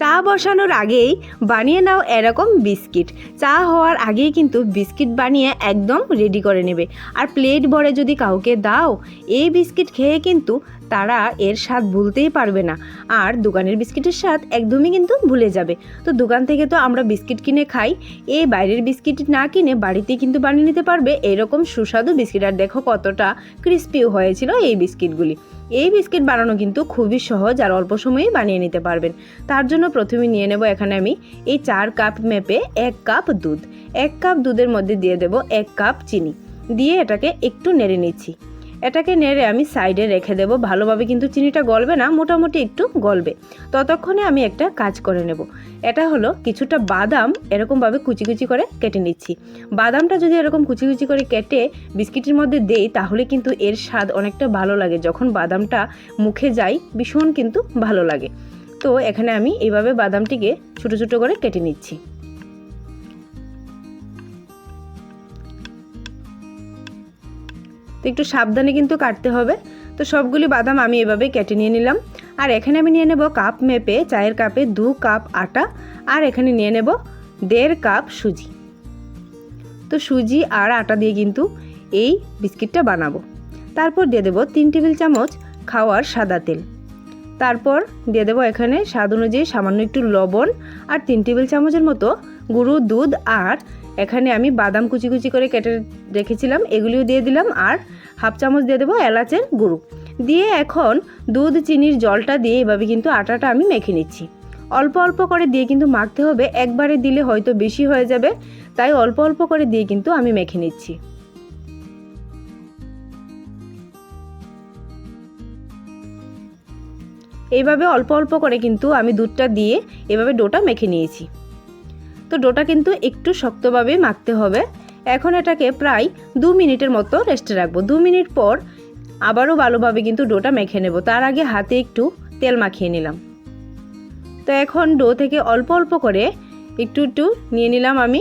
চা বসানোর আগেই বানিয়ে নাও এরকম বিস্কিট। চা হওয়ার আগেই কিন্তু বিস্কিট বানিয়ে একদম রেডি করে নেবে। আর প্লেট ভরে যদি কাউকে দাও, এই বিস্কিট খেয়ে কিন্তু তারা এর স্বাদ ভুলতেই পারবে না। আর দোকানের বিস্কিটের স্বাদ একদমই কিন্তু ভুলে যাবে। তো দোকান থেকে তো আমরা বিস্কিট কিনে খাই এই বাইরের বিস্কিট না কিনে বাড়িতেই কিন্তু বানিয়ে নিতে পারবে। এরকম সুস্বাদু বিস্কিট। আর দেখো কতটা ক্রিস্পিও হয়েছিল এই বিস্কিটগুলি। এই বিস্কিট বানানো কিন্তু খুবই সহজ আর অল্প সময়েই বানিয়ে নিতে পারবেন। তার জন্য প্রথমে নিয়ে নেব এখানে আমি এই চার কাপ মেপে এক কাপ দুধ। এক কাপ দুধের মধ্যে দিয়ে দেব এক কাপ চিনি। দিয়ে এটাকে একটু নেড়ে নিচ্ছি। এটাকে নেড়ে আমি সাইডে রেখে দেব। ভালোভাবে কিন্তু চিনিটা গলবে না, মোটামুটি একটু গলবে। ততক্ষণে আমি একটা কাজ করে নেব। এটা হলো কিছুটা বাদাম এরকমভাবে কুচি কুচি করে কেটে নিচ্ছি। বাদামটা যদি এরকম কুচি কুচি করে কেটে বিস্কিটের মধ্যে দেই, তাহলে কিন্তু এর স্বাদ অনেকটা ভালো লাগে। যখন বাদামটা মুখে যায়, ভীষণ কিন্তু ভালো লাগে। তো এখানে আমি এইভাবে বাদামটিকে ছোটো ছোটো করে কেটে নিচ্ছি। তো একটু সাবধানে কিন্তু কাটতে হবে। তো সবগুলি বাদাম আমি এভাবে কেটে নিয়ে নিলাম। আর এখানে আমি নিয়ে নেব কাপ মেপে চায়ের কাপে দু কাপ আটা। আর এখানে নিয়ে নেব দেড় কাপ সুজি। তো সুজি আর আটা দিয়ে কিন্তু এই বিস্কিটটা বানাবো। তারপর দিয়ে দেবো তিন টেবিল চামচ খাওয়ার সাদা তেল। তারপর দিয়ে দেবো এখানে স্বাদ অনুযায়ী সামান্য একটু লবণ আর তিন টেবিল চামচের মতো গুঁড়ো দুধ আর এখানে আমি বাদাম কুচি কুচি করে কেটে রেখেছিলাম, এগুলিও দিয়ে দিলাম আর হাফ চামচ দিয়ে দেবো এলাচের গুঁড়ো। দিয়ে এখন দুধ, চিনির জলটা দিয়ে এভাবে কিন্তু আটাটা আমি মেখে নিচ্ছি। অল্প অল্প করে দিয়ে কিন্তু মাখতে হবে, একবারে দিলে হয়তো বেশি হয়ে যাবে, তাই অল্প অল্প করে দিয়ে কিন্তু আমি মেখে নিচ্ছি। এইভাবে অল্প অল্প করে কিন্তু আমি দুধটা দিয়ে এভাবে ডোটা মেখে নিয়েছি। তো ডোটা কিন্তু একটু শক্তভাবে মাখতে হবে। এখন এটাকে প্রায় দু মিনিটের মতো রেস্টে রাখব। দু মিনিট পর আবারও ভালোভাবে কিন্তু ডোটা মেখে নেব। তার আগে হাতে একটু তেল মাখিয়ে নিলাম। তো এখন ডো থেকে অল্প অল্প করে একটু একটু নিয়ে নিলাম আমি।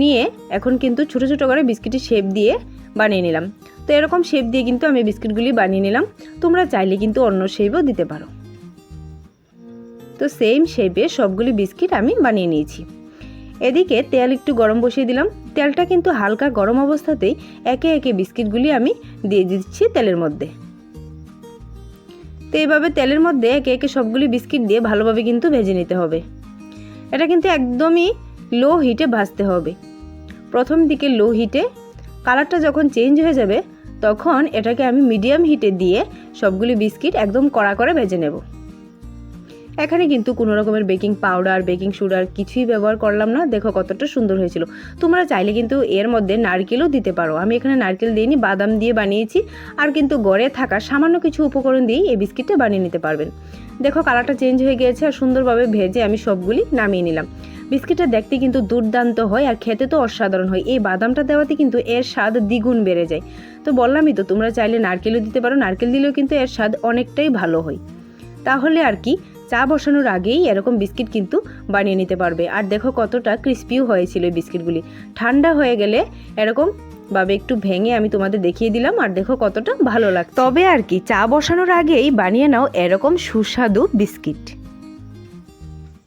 নিয়ে এখন কিন্তু ছোটো ছোটো করে বিস্কিটের শেপ দিয়ে বানিয়ে নিলাম। তো এরকম শেপ দিয়ে কিন্তু আমি বিস্কিটগুলি বানিয়ে নিলাম। তোমরা চাইলে কিন্তু অন্য শেপও দিতে পারো। তো সেম শেপে সবগুলি বিস্কিট আমি বানিয়ে নিয়েছি। এদিকে তেল একটু গরম বসিয়ে দিলাম। তেলটা কিন্তু হালকা গরম অবস্থাতেই একে একে বিস্কিটগুলি আমি দিয়ে দিচ্ছি তেলের মধ্যে। তো এইভাবে তেলের মধ্যে একে একে সবগুলি বিস্কিট দিয়ে ভালোভাবে কিন্তু ভেজে নিতে হবে। এটা কিন্তু একদমই লো হিটে ভাজতে হবে। প্রথম দিকে লো হিটে কালারটা যখন চেঞ্জ হয়ে যাবে, তখন এটাকে আমি মিডিয়াম হিটে দিয়ে সবগুলি বিস্কিট একদম কড়া করে ভেজে নেব। এখানে কিন্তু কোনো রকমের বেকিং পাউডার, বেকিং সুগার কিছুই ব্যবহার করলাম না। দেখো কতটা সুন্দর হয়েছিল। তোমরা চাইলে কিন্তু এর মধ্যে নারকেলও দিতে পারো। আমি এখানে নারকেল দিইনি, বাদাম দিয়ে বানিয়েছি। আর কিন্তু গড়ে থাকা সামান্য কিছু উপকরণ দিয়েই এই বিস্কিটটা বানিয়ে নিতে পারবেন। দেখো কালারটা চেঞ্জ হয়ে গিয়েছে আর সুন্দরভাবে ভেজে আমি সবগুলি নামিয়ে নিলাম। বিস্কিটটা দেখতে কিন্তু দুর্দান্ত হয় আর খেতে তো অসাধারণ হয়। এই বাদামটা দেওয়াতে কিন্তু এর স্বাদ দ্বিগুণ বেড়ে যায়। তো বললামই তো, তোমরা চাইলে নারকেলও দিতে পারো। নারকেল দিলেও কিন্তু এর স্বাদ অনেকটাই ভালো হয়। তাহলে আর কি চা বসানোর আগেই এরকম বিস্কিট কিন্তু বানিয়ে নিতে পারবে। আর দেখো কতটা ক্রিস্পিও হয়েছিল এই বিস্কিটগুলি। ঠান্ডা হয়ে গেলে এরকম ভাবে একটু ভেঙে আমি তোমাদের দেখিয়ে দিলাম আর দেখো কতটা ভালো লাগে তবে আর কি, চা বসানোর আগেই বানিয়ে নাও এরকম সুস্বাদু বিস্কিট।